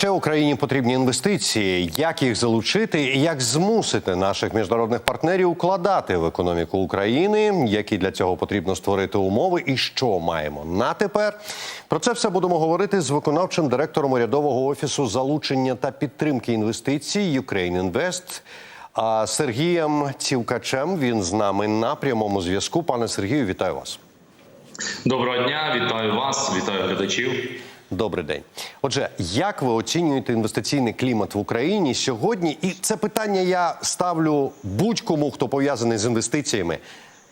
Ще Україні потрібні інвестиції. Як їх залучити і як змусити наших міжнародних партнерів укладати в економіку України, які для цього потрібно створити умови, і що маємо на тепер? Про це все будемо говорити з виконавчим директором урядового офісу залучення та підтримки інвестицій Ukraine Invest Сергієм Цівкачем. Він з нами на прямому зв'язку. Пане Сергію, вітаю вас. Доброго дня, вітаю вас, вітаю глядачів. Добрий день. Отже, як ви оцінюєте інвестиційний клімат в Україні сьогодні? І це питання я ставлю будь-кому, хто пов'язаний з інвестиціями.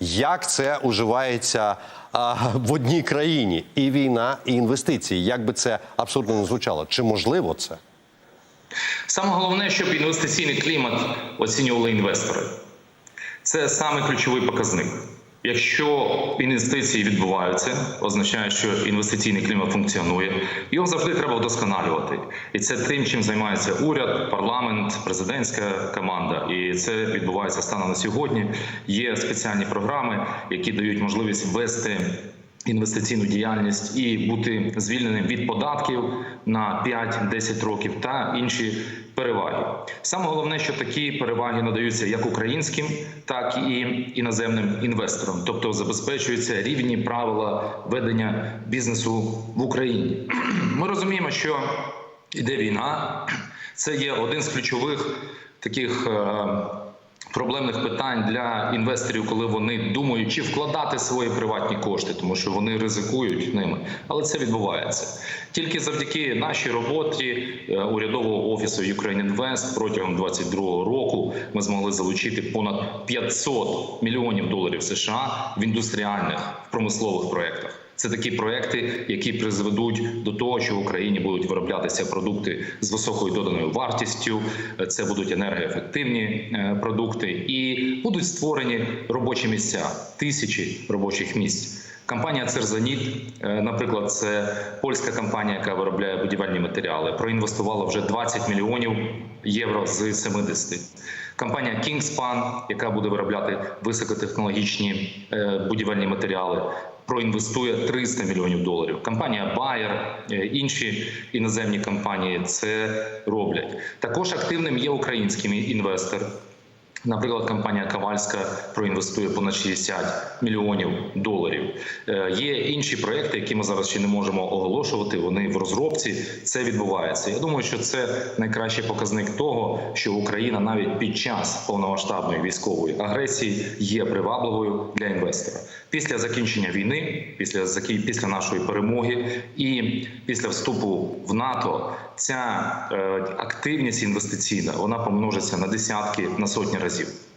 Як це уживається а, в одній країні? І війна, і інвестиції. Як би це абсурдно не звучало? Чи можливо це? Саме головне, щоб інвестиційний клімат оцінювали інвестори. Це саме ключовий показник. Якщо інвестиції відбуваються, означає, що інвестиційний клімат функціонує. Його завжди треба вдосконалювати, і це тим, чим займається уряд, парламент, президентська команда. І це відбувається станом на сьогодні. Є спеціальні програми, які дають можливість ввести інвестиційну діяльність і бути звільненим від податків на 5-10 років та інші переваги. Саме головне, що такі переваги надаються як українським, так і іноземним інвесторам, тобто забезпечуються рівні правила ведення бізнесу в Україні. Ми розуміємо, що йде війна, це є один з ключових таких. Проблемних питань для інвесторів, коли вони думають, чи вкладати свої приватні кошти, тому що вони ризикують ними. Але це відбувається тільки завдяки нашій роботі е, урядового офісу Ukraine Invest протягом 2022 року. Ми змогли залучити понад 500 мільйонів доларів США в індустріальних в промислових проєктах. Це такі проекти, які призведуть до того, що в Україні будуть вироблятися продукти з високою доданою вартістю. Це будуть енергоефективні е, продукти, і будуть створені робочі місця, тисячі робочих місць. Компанія Церзаніт, е, наприклад, це польська компанія, яка виробляє будівельні матеріали, проінвестувала вже 20 мільйонів євро з 70. Компанія Kingspan, яка буде виробляти високотехнологічні е, будівельні матеріали, проінвестує 300 мільйонів доларів. Компанія Bayer, е, інші іноземні компанії це роблять. Також активним є український інвестор. Наприклад, компанія Кавальська проінвестує понад 60 мільйонів доларів. Е, Є інші проекти, які ми зараз ще не можемо оголошувати. Вони в розробці. Це відбувається. Я думаю, що це найкращий показник того, що Україна навіть під час повномасштабної військової агресії є привабливою для інвестора. Після закінчення війни, після після нашої перемоги і після вступу в НАТО, ця е, активність інвестиційна вона помножиться на десятки, на сотні разів.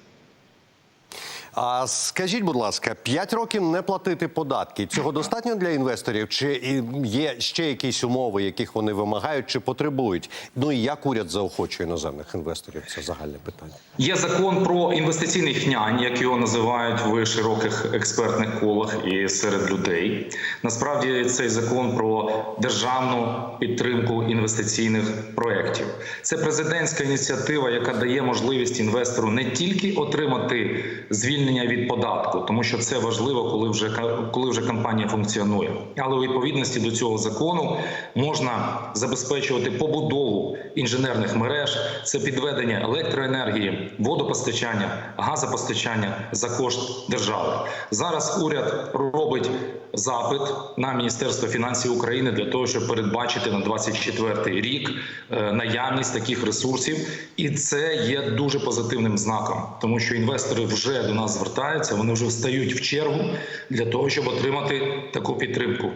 А скажіть, будь ласка, 5 років не платити податки. Цього достатньо для інвесторів? Чи є ще якісь умови, яких вони вимагають чи потребують? Ну і як уряд заохочує іноземних інвесторів? Це загальне питання. Є закон про інвестиційних нянь, як його називають в широких експертних колах і серед людей. Насправді цей закон про державну підтримку інвестиційних проєктів. Це президентська ініціатива, яка дає можливість інвестору не тільки отримати звільнення від податку, тому що це важливо, коли вже коли вже компанія функціонує. Але у відповідності до цього закону можна забезпечувати побудову інженерних мереж, це підведення електроенергії, водопостачання, газопостачання за кошт держави. Зараз уряд робить запит на Міністерство фінансів України для того, щоб передбачити на 24 рік е, наявність таких ресурсів, і це є дуже позитивним знаком, тому що інвестори вже до нас звертаються, вони вже встають в чергу для того, щоб отримати таку підтримку.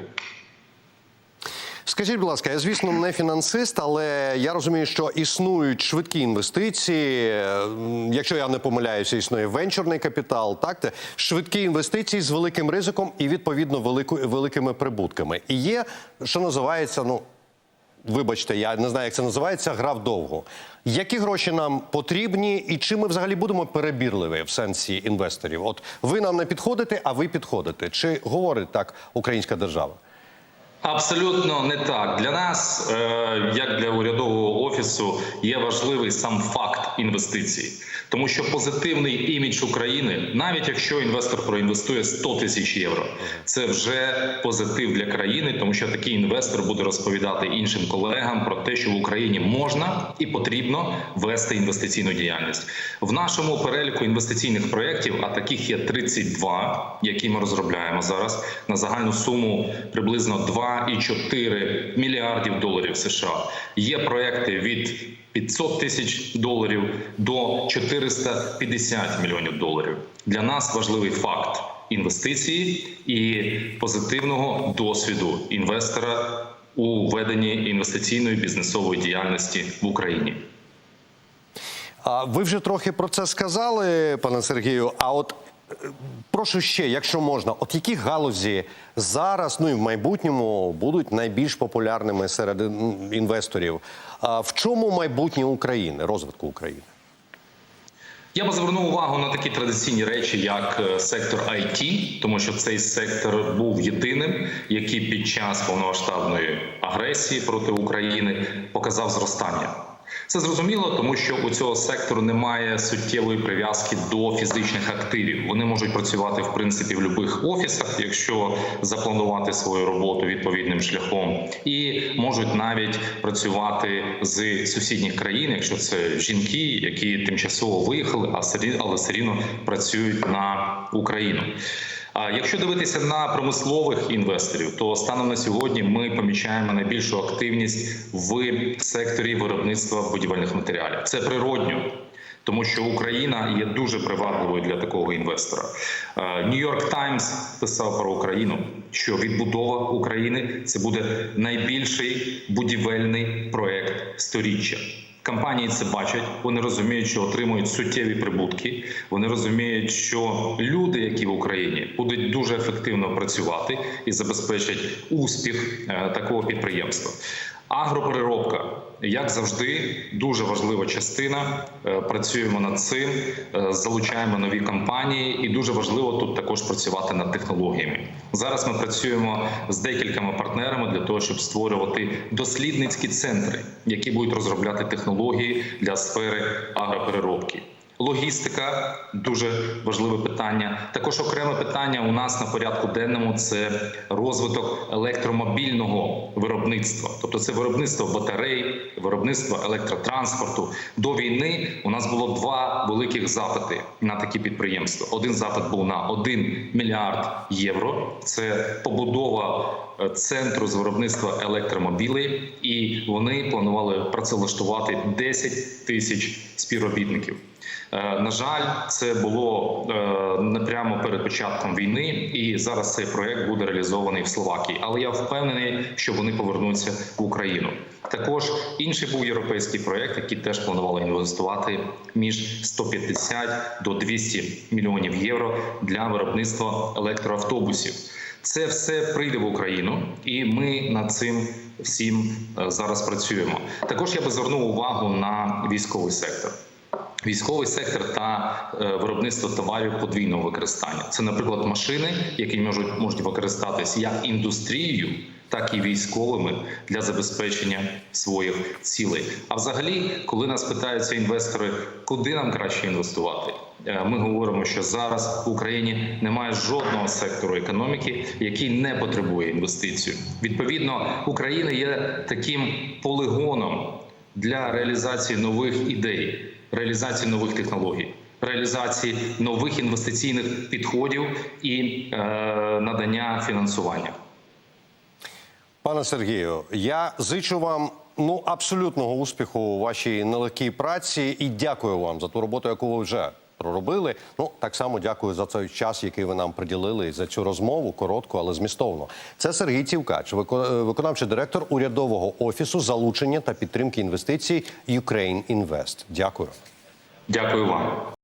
Скажіть, будь ласка, я звісно не фінансист, але я розумію, що існують швидкі інвестиції. Якщо я не помиляюся, існує венчурний капітал, так швидкі інвестиції з великим ризиком і відповідно велику, великими прибутками. І є, що називається, ну вибачте, я не знаю, як це називається, гра вдовго. Які гроші нам потрібні, і чи ми взагалі будемо перебірливі в сенсі інвесторів? От ви нам не підходите, а ви підходите. Чи говорить так українська держава? Абсолютно не так. Для нас, е, як для урядового офісу, є важливий сам факт інвестицій, тому що позитивний імідж України, навіть якщо інвестор проінвестує 100 тисяч євро, це вже позитив для країни, тому що такий інвестор буде розповідати іншим колегам про те, що в Україні можна і потрібно вести інвестиційну діяльність. В нашому переліку інвестиційних проєктів, а таких є 32, які ми розробляємо зараз на загальну суму приблизно 2,4 мільярдів доларів США. Є проекти від 500 тисяч доларів до 450 мільйонів доларів. Для нас важливий факт інвестиції і позитивного досвіду інвестора у веденні інвестиційної бізнесової діяльності в Україні. А ви вже трохи про це сказали, пане Сергію. А от прошу ще, якщо можна, от які галузі зараз, ну і в майбутньому будуть найбільш популярними серед інвесторів? А в чому майбутнє України, розвитку України? Я би звернув увагу на такі традиційні речі, як е, сектор IT, тому що цей сектор був єдиним, який під час повномасштабної агресії проти України показав зростання. Це зрозуміло, тому що у цього сектору немає суттєвої прив'язки до фізичних активів. Вони можуть працювати в принципі в будь-яких офісах, якщо запланувати свою роботу відповідним шляхом, і можуть навіть працювати з сусідніх країн, якщо це жінки, які тимчасово виїхали, а але все рівно працюють на Україну. Якщо дивитися на промислових інвесторів, то станом на сьогодні ми помічаємо найбільшу активність в секторі виробництва будівельних матеріалів. Це природньо. Тому що Україна є дуже привабливою для такого інвестора. Нью-Йорк Таймс писав про Україну, що відбудова України це буде найбільший будівельний проект сторіччя. Компанії це бачать, вони розуміють, що отримують суттєві прибутки. Вони розуміють, що люди, які в Україні, будуть дуже ефективно працювати і забезпечать успіх е, такого підприємства. Агропереробка, як завжди, дуже важлива частина. Е, Працюємо над цим, е, залучаємо нові компанії, і дуже важливо тут також працювати над технологіями. Зараз ми працюємо з декількома партнерами для того, щоб створювати дослідницькі центри, які будуть розробляти технології для сфери агропереробки. Логістика дуже важливе питання. Також окреме питання у нас на порядку денному це розвиток електромобільного виробництва, тобто це виробництво батарей, виробництво електротранспорту. До війни у нас було два великих запити на такі підприємства. Один запит був на 1 мільярд євро. Це побудова е, центру з виробництва електромобілей, і вони планували працевлаштувати 10 тисяч співробітників. Е, На жаль, це було е, не прямо перед початком війни, і зараз цей проект буде реалізований в Словакії. Але я впевнений, що вони повернуться в Україну. Також інший був європейський проект, який теж планували інвестувати між 150 до 200 мільйонів євро для виробництва електроавтобусів. Це все прийде в Україну, і ми над цим всім е, зараз працюємо. Також я би звернув увагу на військовий сектор. Військовий сектор та е, виробництво товарів подвійного використання. Це, наприклад, машини, які можуть можуть використатись як індустрією, так і військовими для забезпечення своїх цілей. А взагалі, коли нас питаються інвестори, куди нам краще інвестувати, е, ми говоримо, що зараз в Україні немає жодного сектору економіки, який не потребує інвестицій. Відповідно, Україна є таким полигоном для реалізації нових ідей, реалізації нових технологій, реалізації нових інвестиційних підходів і е, надання фінансування. Пане Сергію, я зичу вам ну абсолютного успіху у вашій нелегкій праці і дякую вам за ту роботу, яку ви вже проробили. Ну так само дякую за цей час, який ви нам приділили за цю розмову коротку, але змістовно. Це Сергій Цівкач, виконавчий директор урядового офісу залучення та підтримки інвестицій Ukraine Invest. Дякую. Дякую вам.